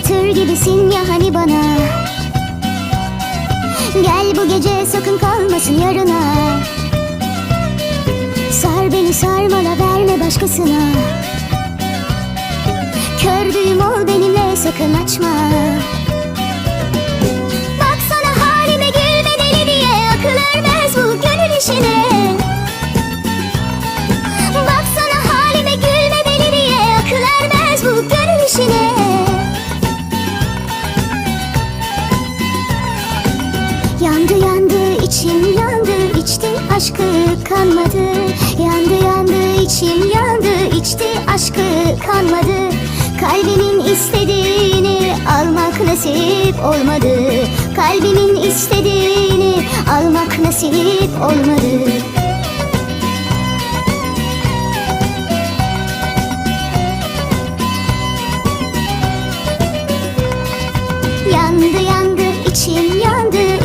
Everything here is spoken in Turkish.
Aşkta yatır gibisin ya hani bana? Gel bu gece sakın kalmasın yarına. Sar beni sarmala verme başkasına. Kördüğüm ol benimle sakın açma içim yandı içti aşkı kanmadı. Yandı yandı içim yandı içti aşkı kanmadı. Kalbimin istediğini almak nasip olmadı. Kalbimin istediğini almak nasip olmadı. Yandı yandı içim yandı